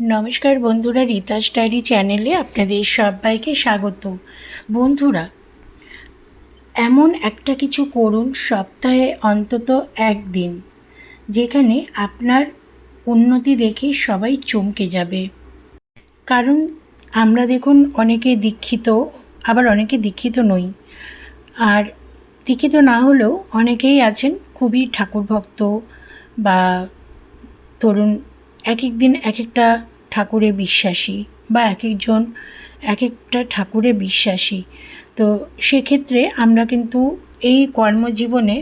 নমস্কার বন্ধুরা রিতাস ডায়েরি চ্যানেলে আপনাদের সবাইকে স্বাগত। বন্ধুরা, এমন একটা কিছু করুন সপ্তাহে অন্তত একদিন, যেখানে আপনার উন্নতি দেখে সবাই চমকে যাবে। কারণ আমরা দেখুন অনেকে দীক্ষিত, আবার অনেকে দীক্ষিত নই। আর দীক্ষিত না হলেও অনেকেই আছেন খুবই ঠাকুর ভক্ত বা ধরুন এক এক দিন এক একটা ঠাকুরে বিশ্বাসী বা এক একজন এক একটা ঠাকুরে বিশ্বাসী। তো সেক্ষেত্রে আমরা কিন্তু এই কর্মজীবনে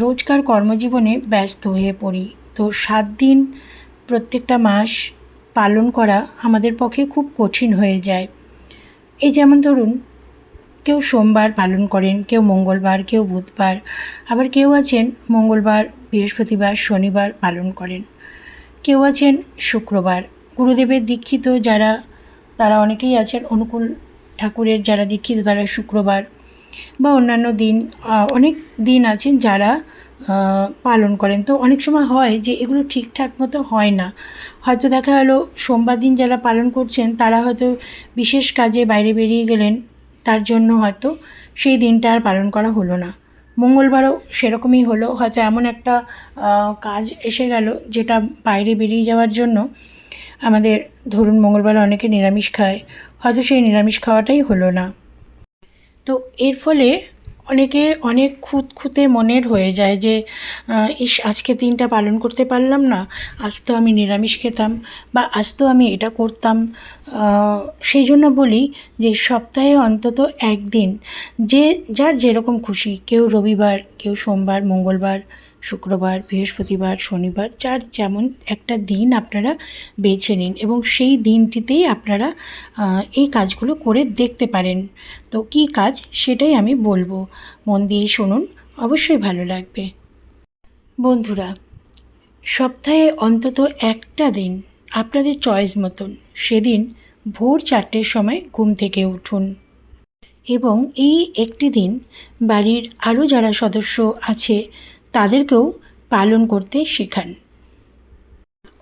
রোজকার কর্মজীবনে ব্যস্ত হয়ে পড়ি। তো সাত দিন প্রত্যেকটা মাস পালন করা আমাদের পক্ষে খুব কঠিন হয়ে যায়। এই যেমন ধরুন, কেউ সোমবার পালন করেন, কেউ মঙ্গলবার, কেউ বুধবার, আবার কেউ আছেন মঙ্গলবার, বৃহস্পতিবার, শনিবার পালন করেন। কেউ আছেন? শুক্রবার। গুরুদেবের দীক্ষিত যারা, তারা অনেকেই আছেন। অনুকূল ঠাকুরের যারা দীক্ষিত, তারা শুক্রবার বা অন্যান্য দিন অনেক দিন আছেন যারা পালন করেন। তো অনেক সময় হয় যে এগুলো ঠিকঠাক মতো হয় না। হয়তো দেখা গেলো সোমবার দিন যারা পালন করছেন, তারা হয়তো বিশেষ কাজে বাইরে বেরিয়ে গেলেন। তার জন্য হয়তো সেই দিনটা আর পালন করা হলো না। মঙ্গলবারও সেরকমই হলো। হয়তো এমন একটা কাজ এসে গেল যেটা বাইরে বেরিয়ে যাওয়ার জন্য। আমাদের ধরুন মঙ্গলবার অনেকে নিরামিষ খায়, হয়তো সেই নিরামিষ খাওয়াটাই হলো না। তো এর ফলে অনেকে অনেক খুঁত খুঁতে মনের হয়ে যায় যে ইস, আজকে দিনটা পালন করতে পারলাম না, আজ তো আমি নিরামিষ খেতাম বা আজ তো আমি এটা করতাম। সেই জন্য বলি যে, সপ্তাহে অন্তত একদিন যে, যার যেরকম খুশি, কেউ রবিবার, কেউ সোমবার, মঙ্গলবার শুক্রবার, বৃহস্পতিবার, শনিবার, যার যেমন একটা দিন আপনারা বেছে নিন এবং সেই দিনটিতেই আপনারা এই কাজগুলো করে দেখতে পারেন। তো কী কাজ? সেটাই আমি বলব। মন দিয়ে শুনুন, অবশ্যই ভালো লাগবে। বন্ধুরা, সপ্তাহে অন্তত একটা দিন আপনাদের চয়েস মতন, সেদিন ভোর চারটের সময় ঘুম থেকে উঠুন। এবং এই একটি দিন বাড়ির আরও যারা সদস্য আছে তাদেরকেও পালন করতে শেখান।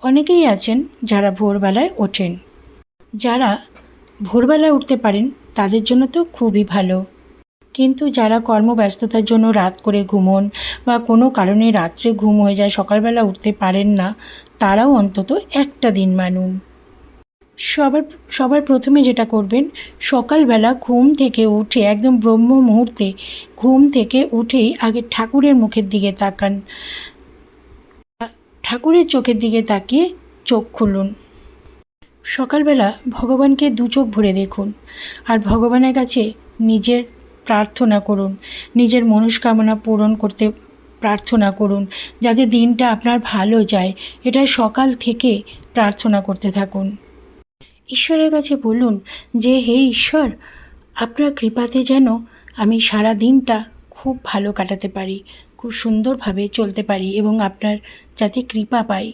অনেকেই আছেন যারা ভোরবেলায় ওঠেন। যারা ভোরবেলায় উঠতে পারেন, তাদের জন্য তো খুবই ভালো। কিন্তু যারা কর্মব্যস্ততার জন্য রাত করে ঘুমোন বা কোনো কারণে রাত্রে ঘুম হয়ে যায়, সকালবেলা উঠতে পারেন না, তারাও অন্তত একটা দিন মানুন। সবার সবার প্রথমে যেটা করবেন, সকালবেলা ঘুম থেকে উঠে, একদম ব্রহ্ম মুহূর্তে ঘুম থেকে উঠেই আগে ঠাকুরের মুখের দিকে তাকান। ঠাকুরের চোখের দিকে তাকিয়ে চোখ খুলুন। সকালবেলা ভগবানকে দু চোখ ভরে দেখুন আর ভগবানের কাছে নিজের প্রার্থনা করুন, নিজের মনস্কামনা পূরণ করতে প্রার্থনা করুন, যাতে দিনটা আপনার ভালো যায়। এটা সকাল থেকে প্রার্থনা করতে থাকুন। ঈশ্বরের কাছে বলুন যে, হে ঈশ্বর, আপনার কৃপাতে যেন আমি সারা দিনটা খুব ভালো কাটাতে পারি, খুব সুন্দরভাবে চলতে পারি এবং আপনার যাতে কৃপা পাই।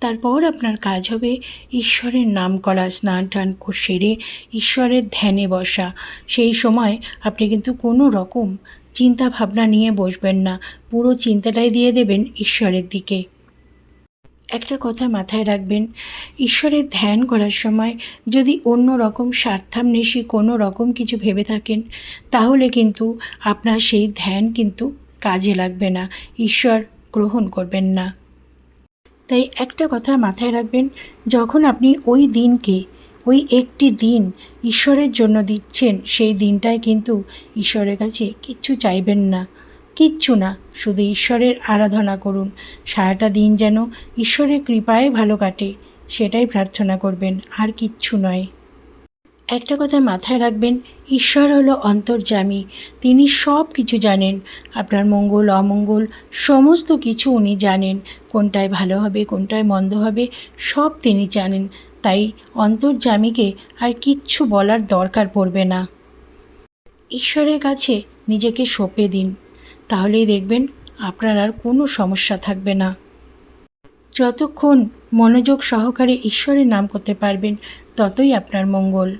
তারপর আপনার কাজ হবে ঈশ্বরের নাম করা স্নান টান সেরে ঈশ্বরের ধ্যানে বসা। সেই সময় আপনি কিন্তু কোনো রকম চিন্তা ভাবনা নিয়ে বসবেন না, পুরো চিন্তাটাই দিয়ে দেবেন ঈশ্বরের দিকে। একটা কথা মাথায় রাখবেন, ঈশ্বরের ধ্যান করার সময় যদি অন্য রকম স্বার্থান্বেষী কোনো রকম কিছু ভেবে থাকেন, তাহলে কিন্তু আপনার সেই ধ্যান কিন্তু কাজে লাগবে না, ঈশ্বর গ্রহণ করবেন না। তাই একটা কথা মাথায় রাখবেন, যখন আপনি ওই দিনকে, ওই একটি দিন ঈশ্বরের জন্য দিচ্ছেন, সেই দিনটায় কিন্তু ঈশ্বরের কাছে কিচ্ছু চাইবেন না। কিচ্ছু না, শুধু ঈশ্বরের আরাধনা করুন। সারাটা দিন যেন ঈশ্বরের কৃপায় ভালো কাটে, সেটাই প্রার্থনা করবেন, আর কিচ্ছু নয়। একটা কথা মাথায় রাখবেন, ঈশ্বর হলো অন্তর্যামী, তিনি সব কিছু জানেন। আপনার মঙ্গল, অমঙ্গল, সমস্ত কিছু উনি জানেন, কোনটায় ভালো হবে, কোনটায় মন্দ হবে, সব তিনি জানেন। তাই অন্তর্যামীকে আর কিচ্ছু বলার দরকার পড়বে না। ঈশ্বরের কাছে নিজেকে সঁপে দিন। তাহলেই দেখবেন আপনার আর কোনো সমস্যা থাকবে না। যতক্ষণ মনোযোগ সহকারে ঈশ্বরের নাম করতে পারবেন, ততই আপনার মঙ্গল।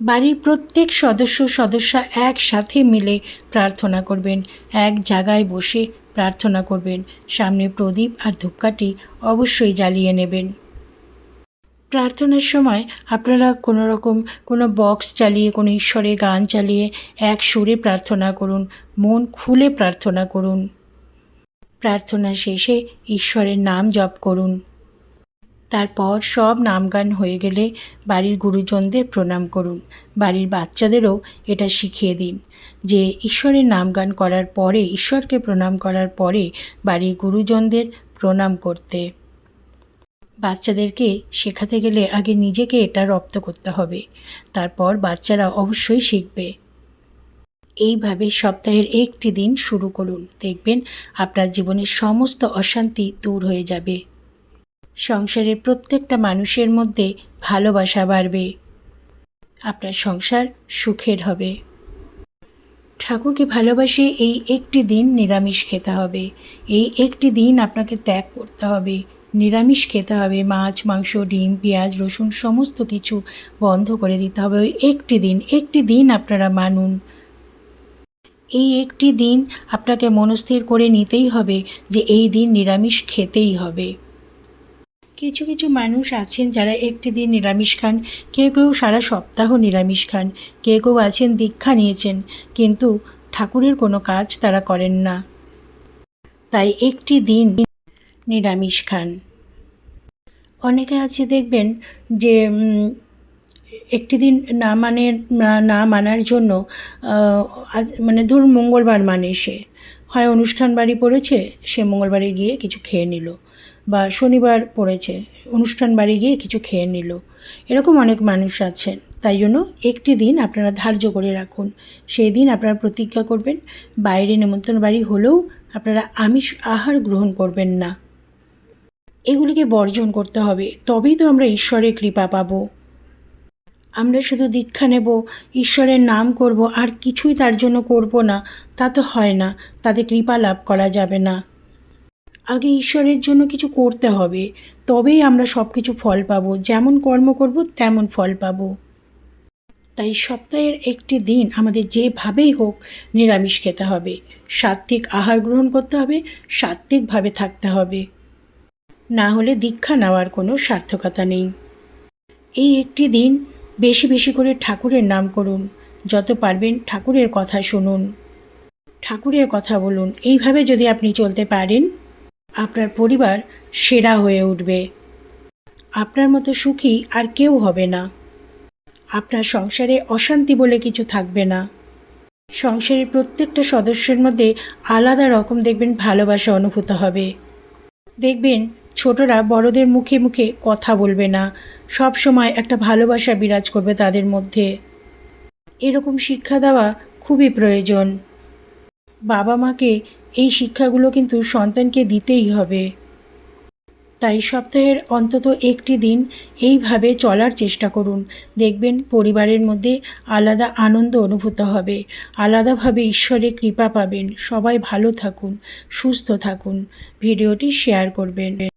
বাড়ির প্রত্যেক সদস্য সদস্যা একসাথে মিলে প্রার্থনা করবেন, এক জায়গায় বসে প্রার্থনা করবেন, সামনে প্রদীপ আর ধূপকাঠি অবশ্যই জ্বালিয়ে নেবেন। প্রার্থনার সময় আপনারা কোনো রকম কোনো বক্স চালিয়ে, কোনো ঈশ্বরে গান চালিয়ে এক সুরে প্রার্থনা করুন, মন খুলে প্রার্থনা করুন। প্রার্থনা শেষে ঈশ্বরের নাম জপ করুন। তারপর সব নামগান হয়ে গেলে বাড়ির গুরুজনদের প্রণাম করুন। বাড়ির বাচ্চাদেরও এটা শিখিয়ে দিন যে ঈশ্বরের নামগান করার পরে, ঈশ্বরকে প্রণাম করার পরে বাড়ির গুরুজনদের প্রণাম করতে। বাচ্চাদেরকে শেখাতে গেলে আগে নিজেকে এটা রপ্ত করতে হবে। তারপর বাচ্চারা অবশ্যই শিখবে। এইভাবে সপ্তাহের একটি দিন শুরু করুন। দেখবেন আপনার জীবনের সমস্ত অশান্তি দূর হয়ে যাবে। সংসারের প্রত্যেকটা মানুষের মধ্যে ভালোবাসা বাড়বে। আপনার সংসার সুখের হবে। ঠাকুরকে ভালোবাসে এই একটি দিন নিরামিষ খেতে হবে। এই একটি দিন আপনাকে ত্যাগ করতে হবে। নিরামিষ খেতে হবে, মাছ, মাংস, ডিম, পেঁয়াজ, রসুন, সমস্ত কিছু বন্ধ করে দিতে হবে। ওই একটি দিন একটি দিন আপনারা মানুন। এই একটি দিন আপনাকে মনস্থির করে নিতেই হবে যে এই দিন নিরামিষ খেতেই হবে। কিছু কিছু মানুষ আছেন যারা একটি দিন নিরামিষ খান, কেউ কেউ সারা সপ্তাহ নিরামিষ খান, কেউ কেউ আছেন দীক্ষা নিয়েছেন, কিন্তু ঠাকুরের কোনো কাজ তারা করেন না। তাই একটি দিন নিরামিষ খান। অনেকে আছে দেখবেন যে একটি দিন না মানে না- মানার জন্য মানে ধরুন মঙ্গলবার মানে সে। হয় অনুষ্ঠান বাড়ি পড়েছে, সে মঙ্গলবারে গিয়ে কিছু খেয়ে নিল। বা শনিবার পড়েছে, অনুষ্ঠান বাড়ি গিয়ে কিছু খেয়ে নিল। এরকম অনেক মানুষ আছেন। তাই জন্য একটি দিন আপনারা ধার্য করে রাখুন। সেই দিন আপনারা প্রতিজ্ঞা করবেন, বাইরে নিমন্ত্রণ বাড়ি হলেও আপনারা আমিষ আহার গ্রহণ করবেন না। এগুলিকে বর্জন করতে হবে, তবেই তো আমরা ঈশ্বরের কৃপা পাবো। আমরা শুধু দীক্ষা নেব, ঈশ্বরের নাম করব, আর কিছুই তার জন্য করব না, তা তো হয় না, তাতে কৃপা লাভ করা যাবে না। আগে ঈশ্বরের জন্য কিছু করতে হবে, তবেই আমরা সব কিছু ফল পাবো, যেমন কর্ম করব, তেমন ফল পাবো। তাই সপ্তাহের একটি দিন আমাদের যেভাবেই হোক নিরামিষ খেতে হবে, সাত্ত্বিক আহার গ্রহণ করতে হবে, সাত্ত্বিকভাবে থাকতে হবে। না হলে দীক্ষা নেওয়ার কোনো সার্থকতা নেই। এই একটি দিন বেশি বেশি করে ঠাকুরের নাম করুন, যত পারবেন ঠাকুরের কথা শুনুন। ঠাকুরের কথা বলুন, এইভাবে যদি আপনি চলতে পারেন, আপনার পরিবার সেরা হয়ে উঠবে। আপনার মতো সুখী আর কেউ হবে না। আপনার সংসারে অশান্তি বলে কিছু থাকবে না। সংসারের প্রত্যেকটা সদস্যের মধ্যে আলাদা রকম দেখবেন ভালোবাসা অনুভূত হবে। দেখবেন ছোটরা বড়দের মুখে মুখে কথা বলবে না। সব সময় একটা ভালোবাসা বিরাজ করবে তাদের মধ্যে। এরকম শিক্ষা দেওয়া খুবই প্রয়োজন। বাবা মাকে এই শিক্ষাগুলো কিন্তু সন্তানকে দিতেই হবে। তাই সপ্তাহের অন্তত একটি দিন এইভাবে চলার চেষ্টা করুন। দেখবেন পরিবারের মধ্যে আলাদা আনন্দ অনুভূত হবে। আলাদাভাবে ঈশ্বরের কৃপা পাবেন। সবাই ভালো থাকুন, সুস্থ থাকুন। ভিডিওটি শেয়ার করবেন।